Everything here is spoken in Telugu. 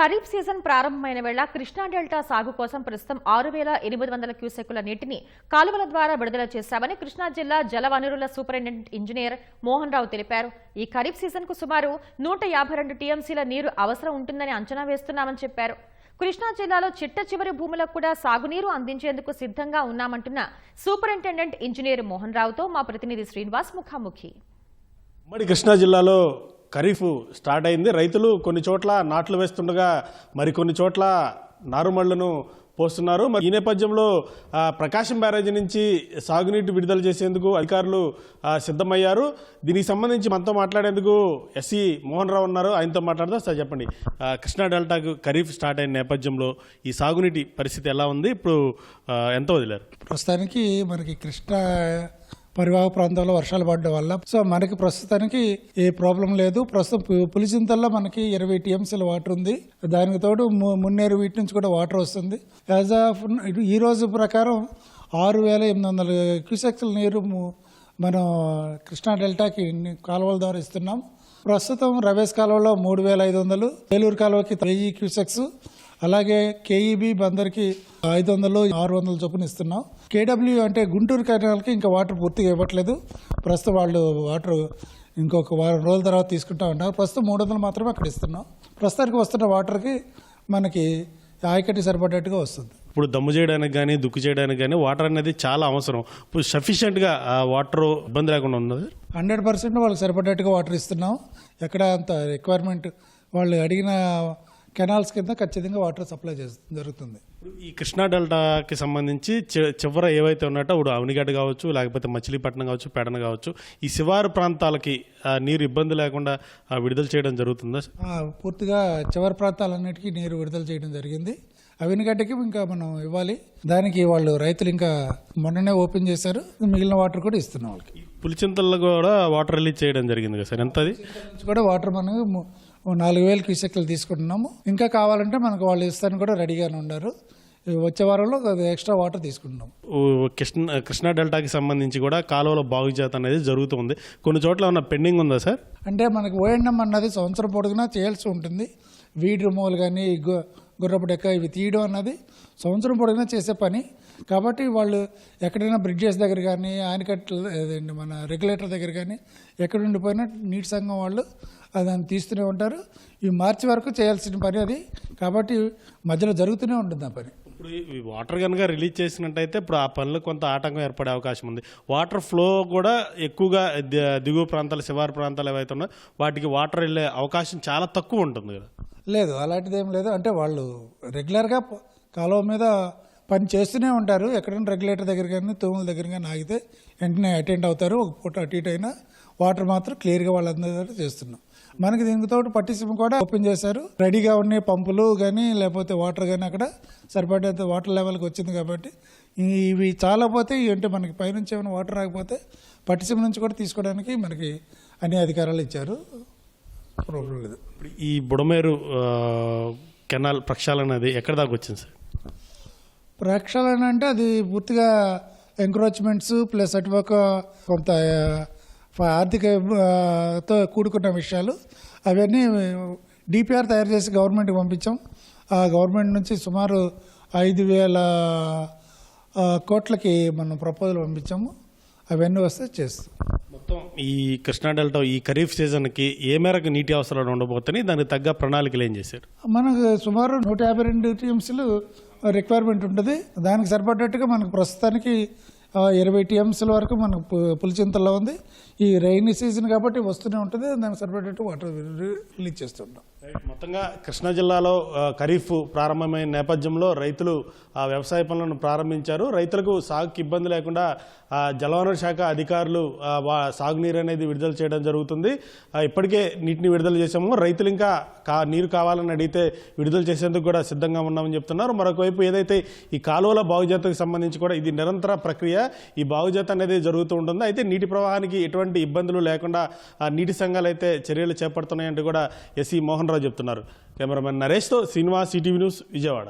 ఖరీఫ్ సీజన్ ప్రారంభమైన వేళ కృష్ణా డెల్టా సాగు కోసం ప్రస్తుతం ఆరు వేల ఎనిమిది వందల క్యూసెక్కుల నీటిని కాలువల ద్వారా విడుదల చేశామని కృష్ణా జిల్లా జలవనరుల సూపరింటెండెంట్ ఇంజనీర్ మోహన్ రావు తెలిపారు. ఈ ఖరీఫ్ సీజన్కు సుమారు నూట యాభై రెండు టీఎంసీల నీరు అవసరం ఉంటుందని అంచనా వేస్తున్నామని చెప్పారు. కృష్ణా జిల్లాలో చిట్ట చివరి భూములకు కూడా సాగునీరు అందించేందుకు సిద్ధంగా ఉన్నామంటున్న సూపరింటెండెంట్ ఇంజనీర్ మోహన్ రావుతో మా ప్రతినిధి శ్రీనివాస్ ముఖాముఖి. ఉమ్మడి కృష్ణా జిల్లాలో ఖరీఫ్ స్టార్ట్ అయింది. రైతులు కొన్ని చోట్ల నాట్లు వేస్తుండగా మరికొన్ని చోట్ల నారుమళ్ళను పోస్తున్నారు. మరి ఈ నేపథ్యంలో ప్రకాశం బ్యారేజీ నుంచి సాగునీటి విడుదల చేసేందుకు అధికారులు సిద్ధమయ్యారు. దీనికి సంబంధించి మనతో మాట్లాడేందుకు ఎస్సీ మోహన్ రావు ఉన్నారు. ఆయనతో మాట్లాడదా. సార్ చెప్పండి. కృష్ణా డెల్టాకు ఖరీఫ్ స్టార్ట్ అయిన నేపథ్యంలో ఈ సాగునీటి పరిస్థితి ఎలా ఉంది? ఇప్పుడు ఎంత వదిలారు? ప్రస్తుతానికి మనకి కృష్ణా పరివాహక ప్రాంతాల్లో వర్షాలు పడడం వల్ల. సో మనకి ప్రస్తుతానికి ఏ ప్రాబ్లం లేదు. ప్రస్తుతం పులిచింతల్లో మనకి ఇరవై టీఎంసీల వాటర్ ఉంది. దానికి తోడు ము- మున్నేరు వీటి నుంచి కూడా వాటర్ వస్తుంది. యాజ్ ఆఫ్ ఈ రోజు ప్రకారం ఆరు వేల ఎనిమిది వందల క్యూసెక్స్ల నీరు మనం కృష్ణా డెల్టాకి కాలువల ద్వారా ఇస్తున్నాం. ప్రస్తుతం రవేష్ కాలువలో మూడు వేల ఐదు వందలు ఏలూరు కాలువకి వెయ్యి క్యూసెక్స్ అలాగే కేఈబి బందర్కి ఐదు వందలు ఆరు వందల చొప్పున ఇస్తున్నాం. కేడబ్ల్యూ అంటే గుంటూరు కెనాల్కి ఇంకా వాటర్ పూర్తిగా ఇవ్వట్లేదు. ప్రస్తుతం వాళ్ళు వాటర్ ఇంకొక వారం రోజుల తర్వాత తీసుకుంటా ఉంటారు. ప్రస్తుతం మూడు వందలు మాత్రమే అక్కడ ఇస్తున్నాం. ప్రస్తుతానికి వస్తున్న వాటర్కి మనకి ఆయకట్టి సరిపడేట్టుగా వస్తుంది. ఇప్పుడు దమ్ము చేయడానికి కానీ దుక్కు చేయడానికి కానీ వాటర్ అనేది చాలా అవసరం. ఇప్పుడు సఫిషియెంట్గా వాటర్ ఇబ్బంది లేకుండా ఉన్నది? హండ్రెడ్ పర్సెంట్ వాళ్ళకి సరిపడేట్టుగా వాటర్ ఇస్తున్నాం. ఎక్కడ అంత రిక్వైర్మెంట్ వాళ్ళు అడిగిన కెనాల్స్ కింద ఖచ్చితంగా వాటర్ సప్లై చేస్తుంది జరుగుతుంది. ఈ కృష్ణా డెల్టాకి సంబంధించి చివర ఏవైతే ఉన్నాయో ఇప్పుడు అవనిగడ్డ కావచ్చు లేకపోతే మచిలీపట్నం కావచ్చు పెడన కావచ్చు ఈ శివారు ప్రాంతాలకి ఆ, నీరు ఇబ్బంది లేకుండా విడుదల చేయడం జరుగుతుందా ఆ, పూర్తిగా చివరి ప్రాంతాలన్నిటికీ నీరు విడుదల చేయడం జరిగింది. అవినగడ్డకి ఇంకా మనం ఇవ్వాలి. దానికి వాళ్ళు రైతులు ఇంకా మొన్ననే ఓపెన్ చేశారు. మిగిలిన వాటర్ కూడా ఇస్తున్నాం వాళ్ళకి. పులిచింతల్లో కూడా వాటర్ రిలీజ్ చేయడం జరిగింది కదా సార్? ఎంత అది కూడా వాటర్ మనం ము- ఓ నాలుగు వేల క్యూసెక్లు తీసుకుంటున్నాము. ఇంకా కావాలంటే మనకు వాళ్ళు ఇస్తానికి కూడా రెడీగానే ఉన్నారు. వచ్చే వారంలో ఎక్స్ట్రా వాటర్ తీసుకుంటున్నాం కృష్ణ కృష్ణా డెల్టాకి సంబంధించి కూడా కాలువలో బాగు చేత అనేది జరుగుతుంది. కొన్ని చోట్ల ఉన్న పెండింగ్ ఉందా సార్? అంటే మనకు ఓఎండం అన్నది సంవత్సరం పొడుగునా చేయాల్సి ఉంటుంది. వీడ్ రిమూవల్ కానీ గుర్రపు డెక్క ఇవి తీయడం అన్నది సంవత్సరం పొడుగునా చేసే పని. కాబట్టి వాళ్ళు ఎక్కడైనా బ్రిడ్జెస్ దగ్గర కానీ ఆనకట్ల ఏదండి మన రెగ్యులేటర్ దగ్గర కానీ ఎక్కడ ఉండిపోయినా నీటి సంఘం వాళ్ళు దాన్ని తీస్తూనే ఉంటారు. ఈ మార్చి వరకు చేయాల్సిన పని అది. కాబట్టి మధ్యలో జరుగుతూనే ఉంటుంది ఆ పని. ఇప్పుడు ఈ వాటర్ కనుక రిలీజ్ చేసినట్టయితే ఇప్పుడు ఆ పనులు కొంత ఆటంకం ఏర్పడే అవకాశం ఉంది. వాటర్ ఫ్లో కూడా ఎక్కువగా దిగువ ప్రాంతాలు శివారు ప్రాంతాలు ఏవైతే ఉన్నాయో వాటికి వాటర్ వెళ్ళే అవకాశం చాలా తక్కువ ఉంటుంది కదా. లేదు అలాంటిది ఏం లేదు. అంటే వాళ్ళు రెగ్యులర్గా కాలువ మీద పని చేస్తూనే ఉంటారు. ఎక్కడైనా రెగ్యులేటర్ దగ్గర కానీ తూముల దగ్గర కానీ ఆగితే వెంటనే అటెండ్ అవుతారు. ఒక పూట అటు ఇటు అయినా వాటర్ మాత్రం క్లియర్గా వాళ్ళందరూ చేస్తున్నాం. మనకి దీనితో తోటి పట్టిసీమ కూడా ఓపెన్ చేశారు. రెడీగా ఉన్న పంపులు కానీ లేకపోతే వాటర్ కానీ అక్కడ సరిపడేంత వాటర్ లెవెల్కి వచ్చింది కాబట్టి ఇవి చాలా పోతే ఏంటంటే మనకి పైనుంచి ఏమైనా వాటర్ రాకపోతే పట్టిసీమ నుంచి కూడా తీసుకోవడానికి మనకి అన్ని అధికారాలు ఇచ్చారు. ప్రాబ్లం లేదు. ఇప్పుడు ఈ బుడమేరు కెనాల్ ప్రక్షాళన అనేది ఎక్కడ దాకా వచ్చింది సార్? ప్రక్షాళన అంటే అది పూర్తిగా ఎంక్రోచ్మెంట్స్ ప్లస్ అటుపక్క కొంత ఆ, ఆర్థిక ఆ, తో కూడుకున్న విషయాలు. అవన్నీ డిపిఆర్ తయారు చేసి గవర్నమెంట్కి పంపించాం. ఆ గవర్నమెంట్ నుంచి సుమారు ఐదు వేల కోట్లకి మనం ప్రపోజల్ పంపించాము. అవన్నీ వస్తే చేస్తాం. మొత్తం ఈ కృష్ణా డెల్టా ఈ ఖరీఫ్ సీజన్కి ఏ మేరకు నీటి అవసరాలు ఉండబోతున్నాయి దానికి తగ్గ ప్రణాళికలు ఏం చేశారు? మనకు సుమారు నూట యాభై రెండు టీఎంసీలు రిక్వైర్మెంట్ ఉంటుంది. దానికి సరిపడేట్టుగా మనకు ప్రస్తుతానికి ఇరవై టీఎంసీల వరకు మనకు పు- పులిచింతల్లో ఉంది. ఈ రైనీ సీజన్ కాబట్టి వస్తూనే ఉంటుంది. దానికి సరిపడేట్టు వాటర్ రిలీజ్ చేస్తుంటాం. మొత్తంగా కృష్ణా జిల్లాలో ఖరీఫ్ ప్రారంభమైన నేపథ్యంలో రైతులు ఆ వ్యవసాయ పనులను ప్రారంభించారు. రైతులకు సాగుకి ఇబ్బంది లేకుండా జలవనరుల శాఖ అధికారులు సాగునీరు అనేది విడుదల చేయడం జరుగుతుంది. ఇప్పటికే నీటిని విడుదల చేశాము. రైతులు ఇంకా కా నీరు కావాలని అడిగితే విడుదల చేసేందుకు కూడా సిద్ధంగా ఉన్నామని చెప్తున్నారు. మరొకవైపు ఏదైతే ఈ కాలువల బాగుజాతకు సంబంధించి కూడా ఇది నిరంతర ప్రక్రియ ఈ బాగుజత అనేది జరుగుతూ ఉంటుంది. అయితే నీటి ప్రవాహానికి ఎటువంటి ఇబ్బందులు లేకుండా నీటి సంఘాలు అయితే చర్యలు చేపడుతున్నాయంటూ కూడా ఎస్సీ మోహన్ రావు చెప్తున్నారు. కెమెరామెన్ నరేష్తో శ్రీనివాస్ ఈటీవీ న్యూస్ విజయవాడ.